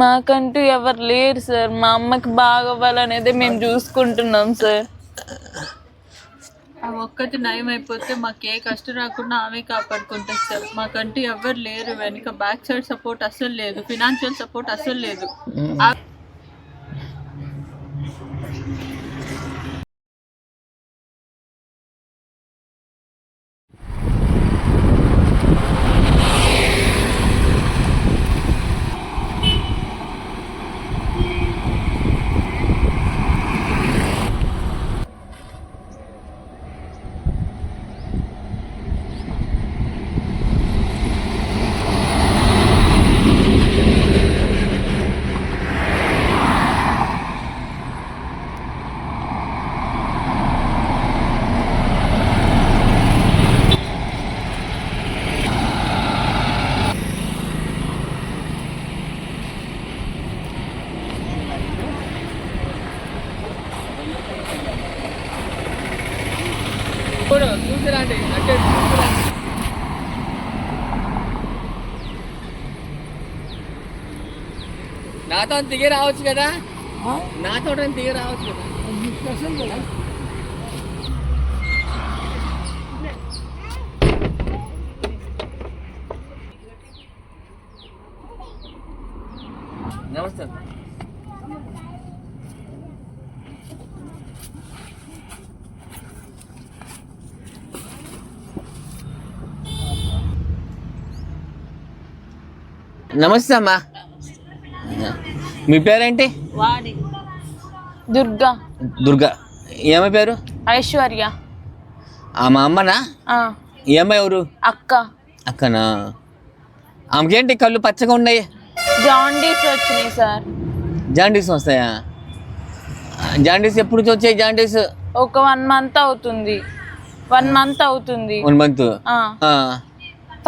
మాకంటూ ఎవరు లేరు సార్. మా అమ్మకి బాగవ్వాలనేది మేము చూసుకుంటున్నాం సార్. ఒక్కటి నయం అయిపోతే మాకు ఏ కష్టం రాకుండా ఆమె కాపాడుకుంటుంది సార్. మాకంటూ ఎవరు లేరు. వెనుక బ్యాక్ సైడ్ సపోర్ట్ అస్సలు లేదు. ఫినాన్షియల్ సపోర్ట్ అస్సలు లేదు ఆ- నాతో దిగి రావచ్చు కదా? నాతో దిగి రావచ్చు కదా? నమస్తే నమస్తే అమ్మా. మీ పేరేంటి? వాడి. దుర్గా. దుర్గా. ఏమై పేరు? ఐశ్వర్య. ఆ మా అమ్మనా? ఏమై ఎవరు? అక్క. అక్కనా? ఆమెకేంటి కళ్ళు పచ్చగా ఉన్నాయి? జాండీస్ వచ్చినాయి సార్. జాండీస్ వస్తాయా? జాండీస్ ఎప్పుడు వచ్చాయి జాండీస్? ఒక వన్ మంత్ అవుతుంది. వన్ మంత్ అవుతుంది. One month?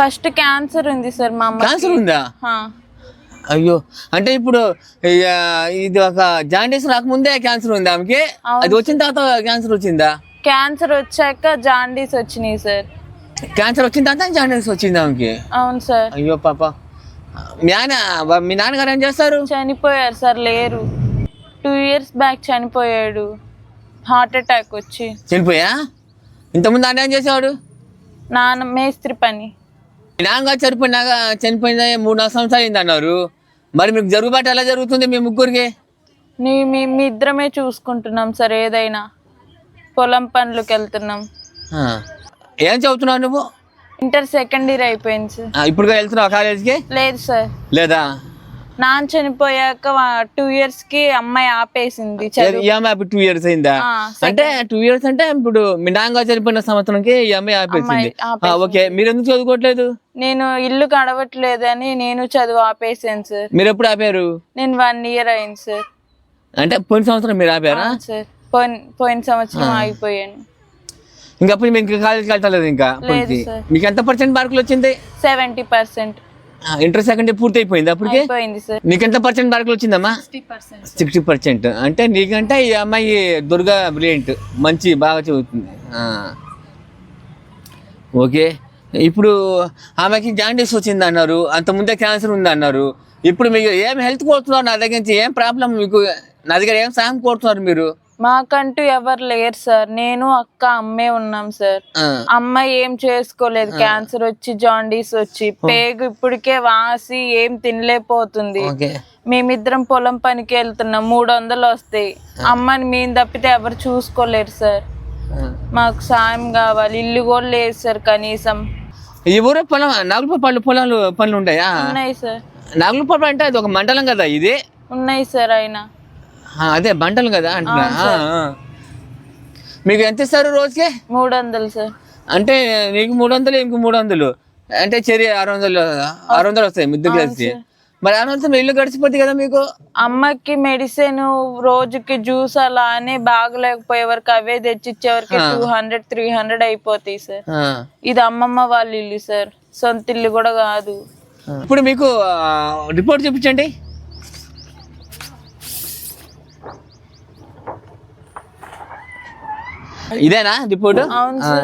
ఫస్ట్ క్యాన్సర్ ఉంది సార్ మా అమ్మ క్యాన్సర్ ఉందా? అయ్యో. అంటే ఇప్పుడు ఇది ఒక జాండీస్ రాకముందే క్యాన్సర్ ఉంది ఆమెకి? అది వచ్చిన తర్వాత క్యాన్సర్ వచ్చిందా? క్యాన్సర్ వచ్చాక జాండీస్ వచ్చినాయి సార్. క్యాన్సర్ వచ్చిన తర్వాత జాండీస్ వచ్చింది ఆమెకి? అవును సార్. అయ్యో పాప. మీ నాన్న మీ నాన్నగారు ఏం చేస్తారు? చనిపోయారు సార్ లేరు. టూ ఇయర్స్ బ్యాక్ చనిపోయాడు. హార్ట్ అటాక్ వచ్చి. చనిపోయా? ఇంతకుముందు ఆయన ఏం చేసేవాడు? నాన్న మేస్త్రి పని. నాన్నగారు చనిపోయినాక చనిపోయిన మూడు నాలుగు సంవత్సరాలు అయింది అన్నారు. మరి మీకు జరుగుబాటు ఎలా జరుగుతుంది మీ ముగ్గురికి? నీ మీ మీ ఇద్దరమే చూసుకుంటున్నాం సార్ ఏదైనా. పొలం పనులకు వెళ్తున్నాం. ఆ. ఏం చదువుతున్నావు నువ్వు? ఇంటర్ సెకండ్ ఇయర్ అయిపోయింది సార్. ఆ, ఇప్పుడు వెళ్తున్నావు కాలేజీకి? లేదు సార్. లేదా? నాన్న చనిపోయాక టూ ఇయర్స్కి అమ్మాయి ఆపేసింది ఈ అమ్మాయి టూ ఇయర్స్ అయిందా? అంటే టూ ఇయర్స్ అంటే ఇప్పుడు మీ చనిపోయిన సంవత్సరంకి ఈ అమ్మాయి ఆపేసింది. ఓకే. మీరు ఎందుకు చదువుకోవట్లేదు? నేను ఇల్లు గడవట్లేదని నేను చదువు ఆపేసాను సార్. మీరు ఎప్పుడు ఆపారు? నేను వన్ ఇయర్ అయింది సార్. అంటే పోయిన సంవత్సరం మీరు ఆపారా? సార్. పోయిన పోయిన సంవత్సరం ఆగిపోయాను. ఇంకా అప్పుడు మీరు ఇంకా కాలేజీకి వెళ్తలేదు ఇంకా. మీకు ఎంత పర్సెంట్ మార్కులు వచ్చింది? Seventy percent inter second year పూర్తి అయిపోయింది అప్పటికి? అయిపోయింది సార్ నీకు ఎంత పర్సెంట్ మార్కులు వచ్చిందమ్మా సిక్స్టీ పర్సెంట్ అంటే నీకంటే ఈ అమ్మాయి దుర్గా బ్రిలియంట్ మంచి బాగా చదువుతుంది. ఆ. ఓకే. ఇప్పుడు ఆమెకి జాండీస్ వచ్చింది అన్నారు అంత ముందే క్యాన్సర్ ఉంది అన్నారు ఇప్పుడు మీకు ఏం హెల్త్ కోరుతున్నారు? నా దగ్గర నుంచి ఏం ప్రాబ్లం మీకు? నా దగ్గర ఏం సాయం కోరుతున్నారు మీరు? మాకంటూ ఎవరు లేరు సార్. నేను అక్క అమ్మే ఉన్నాం సార్. అమ్మాయి ఏం చేసుకోలేదు. క్యాన్సర్ వచ్చి జాండీస్ వచ్చి పేగు ఇప్పటికే వాసి ఏం తినలేకపోతుంది. మేమిద్దరం పొలం పనికి వెళ్తున్నాం. మూడు వందలు వస్తాయి అమ్మని మేము తప్పితే ఎవరు చూసుకోలేరు సార్. మాకు సాయం కావాలి. ఇల్లు కూడా లేదు సార్ కనీసం. ఈ ఊరు పొలం నాగులపల్లి పొలాలు పనులు ఉంటాయా ఉన్నాయి సార్. నాగులపల్లి అంటే అది ఒక మండలం కదా ఇది? ఉన్నాయి సార్ అయినా. అదే మండలం కదా అంటున్నా. మీకు ఎంత ఇస్తారు రోజుకి? మూడు వందలు సార్. అంటే నీకు మూడు వందలు ఇంకో మూడు వందలు అంటే చెరి ఆరు వందలు ఆరు వందలు వస్తాయి ముద్దు కలిసి మరి ఆరు వందలు ఇల్లు గడిచిపోద్ది కదా మీకు? అమ్మకి మెడిసిన్ రోజుకి జ్యూస్ అలా అని బాగలేకపోయే వరకు అవే తెచ్చిచ్చే వరకు టూ హండ్రెడ్ త్రీ హండ్రెడ్ అయిపోతాయి సార్. ఇది అమ్మమ్మ వాళ్ళ ఇల్లు సార్. సొంత ఇల్లు కూడా కాదు. ఇప్పుడు మీకు రిపోర్ట్ చూపించండి. ఇదేనా రిపోర్ట్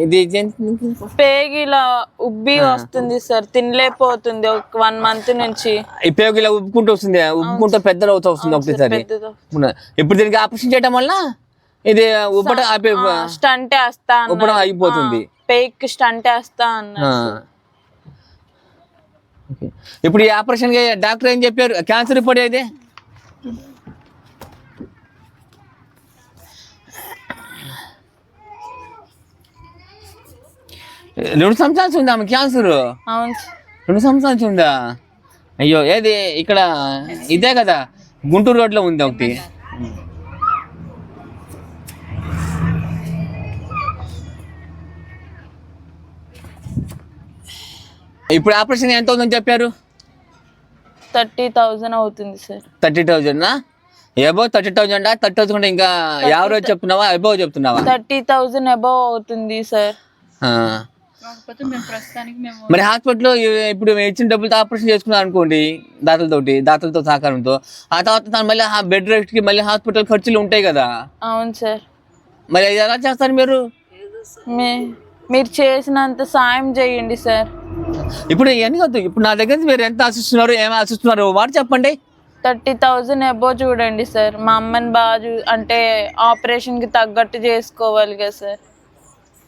ఇది జన్- పేగి ఇలా ఉబ్బి వస్తుంది సార్ తినలేకపోతుంది ఒక వన్ మంత్ నుంచి. ఈ పేగు ఇలా ఉబ్బుకుంటూ వస్తుంది ఉబ్బుకుంటూ పెద్దది అవుతూ వస్తుంది ఒకటేసారి. ఇప్పుడు దీనికి ఆపరేషన్ చేయడం వల్ల ఇది ఉబ్బటం స్టంట్ వేస్తా ఉబ్బడం అయిపోతుంది పేక్ స్టంట్ వేస్తా అన్న. ఇప్పుడు ఈ ఆపరేషన్ డాక్టర్ ఏం చెప్పారు? క్యాన్సర్ రిపోర్ట్ అయితే రెండు సంవత్సరాల ఉందా ఆమె క్యాన్సర్. అవును. రెండు సంవత్సరాల ఉందా అయ్యో ఏది? ఇక్కడ ఇదే కదా. గుంటూరు రోడ్లో ఉంది ఒకటి. ఇప్పుడు ఆపరేషన్ ఎంత అవుతుందని చెప్పారు? థర్టీ థౌజండ్ అవుతుంది sir. Thirty thousand above thirty thousand thirty thousand ఇంకా యావరేజ్ చెప్తున్నావా? ఎబో చెప్తున్నావా? థర్టీ థౌజండ్ అబౌవ్ అవుతుంది సార్. కాకపోతే మేము ప్రస్తుతానికి మేము మరి హాస్పిటల్లో ఇప్పుడు మేము ఇచ్చిన డబ్బులతో ఆపరేషన్ చేసుకున్నాం అనుకోండి దాతలతోటి దాతలతో సహకారంతో. ఆ తర్వాత తను మళ్ళీ బెడ్ రెస్ట్కి మళ్ళీ హాస్పిటల్ ఖర్చులు ఉంటాయి కదా. అవును సార్. మరి అది ఎలా చేస్తారు మీరు? మీ మీరు చేసినంత సాయం చేయండి సార్. ఇప్పుడు ఇవన్నీ వద్దు. ఇప్పుడు నా దగ్గర నుంచి మీరు ఎంత ఆశిస్తున్నారు ఏం ఆశిస్తున్నారు? మాట చెప్పండి. థర్టీ థౌజండ్ అబౌవ్ చూడండి సార్. మా అమ్మని బాగా చూ- అంటే ఆపరేషన్కి తగ్గట్టు చేసుకోవాలి కదా సార్.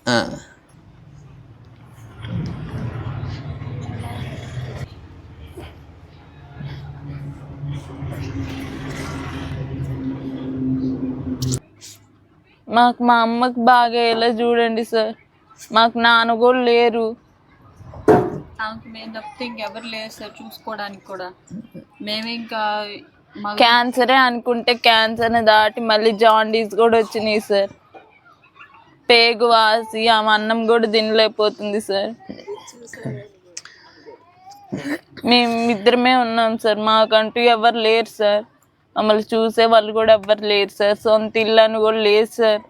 ఆ. మాకు మా అమ్మకి బాగా ఎలా చూడండి సార్. మాకు నాన్న కూడా లేరు. ఆమెకు మేము తప్పితే ఇంకెవరు లేరు సార్ చూసుకోవడానికి కూడా. మేమే ఇంకా క్యాన్సరే అనుకుంటే క్యాన్సర్ని దాటి మళ్ళీ జాండీస్ కూడా వచ్చినాయి సార్. పేగు వాసి ఆమె అన్నం కూడా తినలేకపోతుంది సార్. మేము ఇద్దరమే ఉన్నాం సార్. మాకంటూ ఎవరు లేరు సార్. మమ్మల్ని చూసే వాళ్ళు కూడా ఎవరు లేరు సార్. సొంత ఇల్లు అని కూడా లేదు సార్.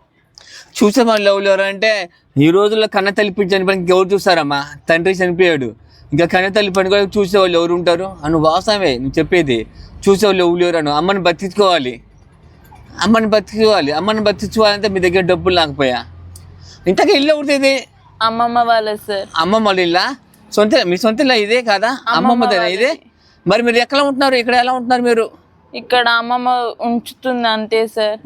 చూసే వాళ్ళు ఎవరు ఎవరు అంటే ఈ రోజుల్లో కన్న తల్లి చనిపోయిన ఎవరు చూస్తారమ్మా? తండ్రి చనిపోయాడు. ఇంకా కన్న తల్లి పని కూడా చూసే వాళ్ళు ఎవరు ఉంటారు? అను వాసమే నువ్వు చెప్పేది. చూసే వాళ్ళు ఎవరు లేరు అను. అమ్మని బతికించుకోవాలి. అమ్మని బతికించుకోవాలి. అమ్మని బతికించుకోవాలంటే మీ దగ్గర డబ్బులు లేకపోయా? ఇంతగా ఇల్లు ఎవరిది అమ్మమ్మ వాళ్ళ సార్. అమ్మమ్మ వాళ్ళ ఇల్లా? సొంత మీ సొంత ఇదే కాదా? అమ్మమ్మదేనా ఇదే? మరి మీరు ఎక్కడ ఉంటున్నారు? ఇక్కడ ఎలా ఉంటున్నారు మీరు? ఇక్కడ అమ్మమ్మ ఉంచుతుంది అంతే సార్.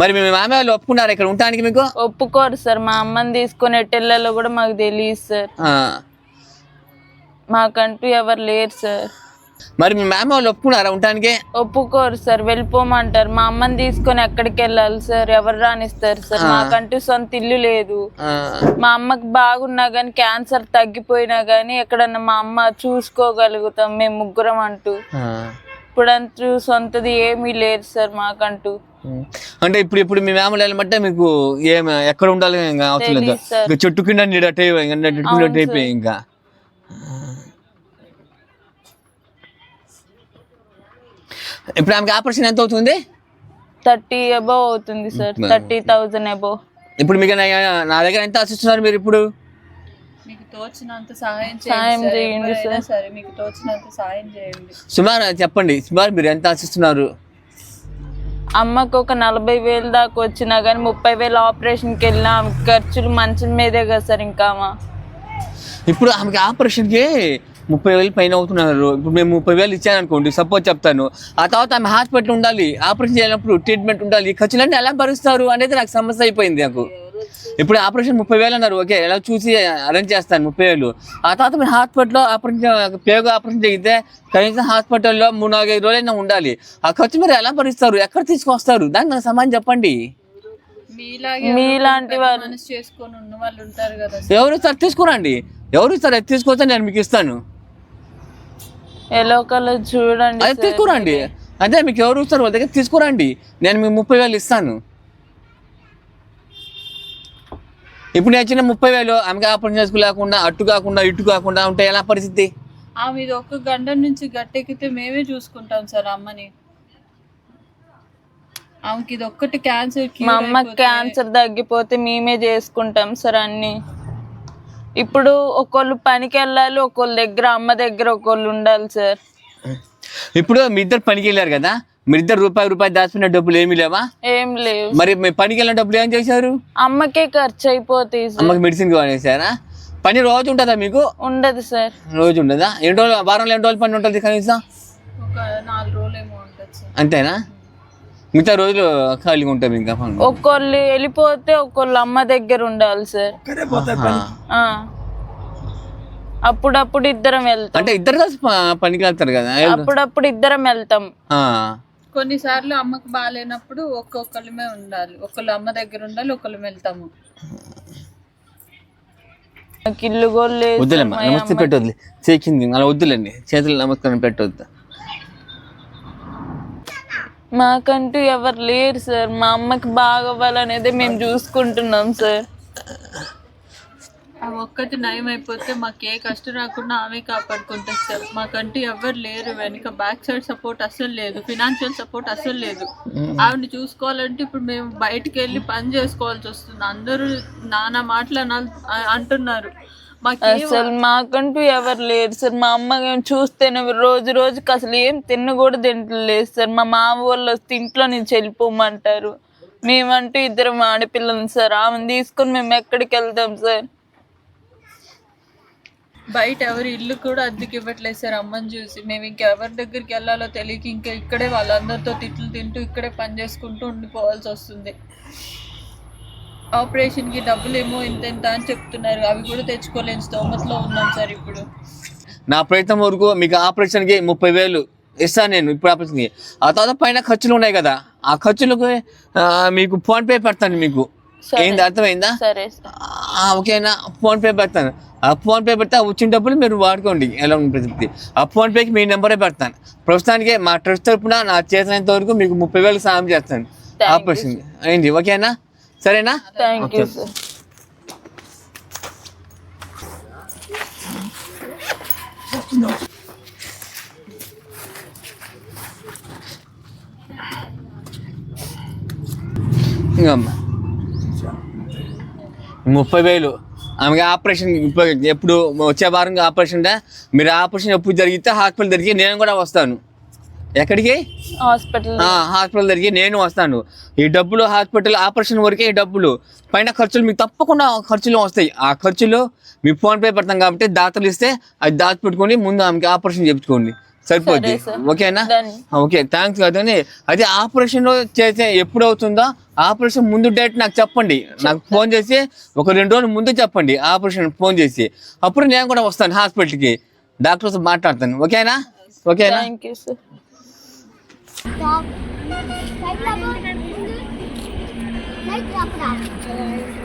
మరి మీ మామ వాళ్ళు ఒప్పుకున్నారు ఇక్కడ ఉండటానికి మీకు? ఒప్పుకోరు సార్. మా అమ్మని తీసుకొని ఎట్టెళ్ళలో కూడా మాకు తెలియదు సార్. మాకంటూ ఎవరు లేరు సార్. మరి మీ మామ వాళ్ళు ఒప్పుకున్నారా ఉండటానికి? ఒప్పుకోరు సార్ వెళ్ళిపోమంటారు. మా అమ్మని తీసుకొని ఎక్కడికి వెళ్ళాలి సార్? ఎవరు రానిస్తారు సార్? మాకంటూ సొంత ఇల్లు లేదు. మా అమ్మకి బాగున్నా కానీ క్యాన్సర్ తగ్గిపోయినా కానీ ఎక్కడన్నా మా అమ్మ చూసుకోగలుగుతాం మేము ముగ్గురం అంటూ. ఇప్పుడంటూ సొంతది ఏమీ లేదు సార్ మాకంటూ. అంటే ఇప్పుడు ఇప్పుడు మీ మామూలు వెళ్ళమంటే మీకు ఏం ఎక్కడ ఉండాలి అవసరం లేదు. చెట్టు కింద నీడట్ ఇంకా చెట్టు కింద నీడట్ అయిపోయి ఇంకా ఇప్పుడు ఆమెకి ఆపరేషన్ ఎంత అవుతుంది? థర్టీ అబౌవ్ అవుతుంది సార్. Thirty thousand above. ఇప్పుడు మీకు నా- దగ్గర ఎంత ఆశిస్తున్నారు మీరు ఇప్పుడు? మీకు తోచినంత సహాయం సాయం చేయండి సార్. సరే మీకు తోచినంత సాయం చేయండి. సుమారు చెప్పండి సుమారు మీరు ఎంత ఆశిస్తున్నారు? అమ్మకు ఒక నలభై వేలు దాకా వచ్చినా కానీ ముప్పై వేలు ఆపరేషన్కి వెళ్ళినా ఖర్చులు మంచం మీదే కదా సార్ ఇంకా అమ్మ ఇప్పుడు ఆమెకి ఆపరేషన్కి ముప్పై వేలు పైన అవుతున్నారు. ఇప్పుడు మేము ముప్పై వేలు ఇచ్చాను అనుకోండి సపోజ్ చెప్తాను. ఆ తర్వాత ఆమె హాస్పిటల్ ఉండాలి ఆపరేషన్ చేయాలన్నప్పుడు ట్రీట్మెంట్ ఉండాలి ఖర్చులన్నీ ఎలా భరుస్తారు అనేది నాకు సమస్య అయిపోయింది నాకు. ఇప్పుడు ఆపరేషన్ ముప్పై వేలు అన్నారు ఓకే ఎలా చూసి అరేంజ్ చేస్తాను ముప్పై వేలు. ఆ తర్వాత మీరు హాస్పిటల్లో ఆపరేషన్ పేగు ఆపరేషన్ చేయితే కనీసం హాస్పిటల్లో మూడు నాలుగైదు రోజులైనా ఉండాలి. ఆ ఖర్చు మీరు ఎలా భరిస్తారు ఎక్కడ తీసుకొస్తారు? దానికి నాకు సమాధానం చెప్పండి. మీలాగే మీలాంటి వాళ్ళు. మనసు చేసుకొని ఉన్న వాళ్ళు ఉంటారు కదా ఎవరు ఇస్తారు? తీసుకురండి. ఎవరు అది తీసుకొస్తే నేను మీకు ఇస్తాను. ఎల్లో కలర్ చూడండి అది తీసుకురండి. అదే మీకు ఎవరు ఇస్తారు వాళ్ళ దగ్గర తీసుకురండి. నేను మీకు ముప్పై వేలు ఇస్తాను. ఇప్పుడు నేను ఇచ్చిన ముప్పై వేలు ఆమెకి ఆపరేషన్ చేసుకోలేకుండా అట్టు కాకుండా ఇటు కాకుండా ఉంటే ఎలా పరిస్థితి? ఆమె ఇది ఒక్క గంట నుంచి గట్టెక్కితే మేమే చూసుకుంటాం సార్ అమ్మని. ఆమెకి ఇది ఒక్కటి క్యాన్సర్ మా అమ్మకి క్యాన్సర్ తగ్గిపోతే మేమే చేసుకుంటాం సార్ అన్ని. ఇప్పుడు ఒకళ్ళు పనికి వెళ్ళాలి ఒకళ్ళ దగ్గర అమ్మ దగ్గర ఒకళ్ళు ఉండాలి సార్. ఇప్పుడు మీ ఇద్దరు పనికి వెళ్ళారు కదా మీరిద్దరు రూపాయి రూపాయి దాచుకున్న డబ్బులు ఏమీ లేవా? ఏం లేవు. మరి మీ పనికి వెళ్ళిన డబ్బులు ఏం చేశారు? అమ్మకే ఖర్చు అయిపోతాయి సార్. అమ్మకి మెడిసిన్ వాడేసారా పని రోజు ఉంటుందా మీకు? ఉండదు సార్. రోజు ఉండదా? ఎన్ని రోజులు వారంలో ఎన్ని రోజులు పని ఉంటుంది కనీసం? ఒక నాలుగు రోజులు ఏమో అంతేనా? మిగతా రోజులు ఖాళీగా ఉంటారు ఇంకా ఒక్కొళ్ళు వెళ్ళిపోతే ఒక్కొళ్ళు అమ్మ దగ్గర ఉండాలి సార్. ఆ. అప్పుడప్పుడు ఇద్దరం వెళ్తాం. అంటే ఇద్దరు కలిసి ప- పనికి వెళ్తారు కదా? అప్పుడప్పుడు ఇద్దరం వెళ్తాం. ఆ. కొన్నిసార్లు అమ్మకు బాగాలేనప్పుడు ఒక్కొక్కళ్ళమే ఉండాలి. ఒకళ్ళు అమ్మ దగ్గర ఉండాలి ఒకళ్ళు వెళ్తాము. నాకు ఇల్లు కూడా లేదు. వద్దులేమ్మా నమస్తే పెట్టొద్దు చేకింది అలా వద్దులేండి. చేతులు నమస్కారం పెట్టొద్దు. మాకంటూ ఎవరు లేరు సార్. మా అమ్మకి బాగవ్వాలనేది మేము చూసుకుంటున్నాం సార్. ఆ ఒక్కటి నయం అయిపోతే మాకు ఏ కష్టం రాకుండా ఆమె కాపాడుకుంటుంది సార్. మాకంటూ ఎవరు లేరు. వెనుక బ్యాక్ సైడ్ సపోర్ట్ అస్సలు లేదు. ఫినాన్షియల్ సపోర్ట్ అస్సలు లేదు. ఆవిడని చూసుకోవాలంటే ఇప్పుడు మేము బయటికి వెళ్ళి పని చేసుకోవాల్సి వస్తుంది. అందరూ నానా మాటలు అంటున్నారు. అసలు మాకంటూ ఎవరు లేరు సార్. మా అమ్మ చూస్తేనే రోజు రోజుకి అసలు ఏం తిన్న కూడా తింటలేదు సార్. మా మామ వాళ్ళు వస్తే ఇంట్లో నుంచి వెళ్ళిపోమంటారు. మేమంటూ ఇద్దరం ఆడపిల్లలు సార్. ఆమెను తీసుకొని మేము ఎక్కడికి వెళ్తాం సార్? బయట ఎవరి ఇల్లు కూడా అద్దెకి ఇవ్వట్లేదు సార్ అమ్మని చూసి. మేము ఇంకా ఎవరి దగ్గరికి వెళ్ళాలో తెలియక ఇంకా ఇక్కడే వాళ్ళందరితో తిట్లు తింటూ ఇక్కడే పని చేసుకుంటూ ఉండిపోవాల్సి వస్తుంది. ఆపరేషన్కి డబ్బులు ఏమో ఇంత ఇంత అని చెప్తున్నారు. అవి కూడా తెచ్చుకోలేని స్తోమతలో ఉన్నాం సార్ ఇప్పుడు. నా ప్రయత్నం వరకు మీకు ఆపరేషన్కి ముప్పై వేలు ఇస్తాను నేను ఇప్పుడు ఆపరేషన్కి. ఆ తర్వాత పైన ఖర్చులు ఉన్నాయి కదా ఆ ఖర్చులకు మీకు ఫోన్ పే పెడతాను మీకు. ఏంది అర్థమైందా? సరే. ఓకేనా? ఫోన్ పే పెడతాను. ఆ ఫోన్ పే పెడితే వచ్చిన డబ్బులు మీరు వాడుకోండి ఎలా ఉంది ప్రతి ఆ ఫోన్ పేకి మీ నెంబరే పెడతాను. ప్రస్తుతానికి మా ట్రస్ట్ తరపున నా చేతనంత వరకు మీకు ముప్పై వేలు సాయం చేస్తాను. ఆపరేషన్ అయింది ఓకేనా? సరేనా? థ్యాంక్ యూ సార్ ముప్పై వేలు. ఆమెకి ఆపరేషన్ ఎప్పుడు వచ్చే వారంగా ఆపరేషన్ మీరు ఆపరేషన్ ఎప్పుడు జరిగితే హాస్పిటల్ దగ్గరికి నేను కూడా వస్తాను. ఎక్కడికి? హాస్పిటల్. హాస్పిటల్ దగ్గరికి నేను వస్తాను. ఈ డబ్బులు హాస్పిటల్ ఆపరేషన్ వరకే ఈ డబ్బులు. పైన ఖర్చులు మీకు తప్పకుండా ఖర్చులు వస్తాయి. ఆ ఖర్చులు మీ ఫోన్ పే పెడతాం కాబట్టి దాతలు ఇస్తే అది దాచి పెట్టుకొని ముందు ఆమెకి ఆపరేషన్ చేయించుకోండి. సరిపోద్ది. సరే, సార్. ఓకేనా. ఓకే థ్యాంక్స్ కదండి. అదే ఆపరేషన్ చేసే ఎప్పుడు అవుతుందో ఆపరేషన్ ముందు డేట్ నాకు చెప్పండి. నాకు ఫోన్ చేసి ఒక రెండు రోజులు ముందు చెప్పండి. ఆపరేషన్ ఫోన్ చేసి. అప్పుడు నేను కూడా వస్తాను హాస్పిటల్కి. డాక్టర్తో మాట్లాడతాను. ఓకేనా? ఓకేనా? Top light top light top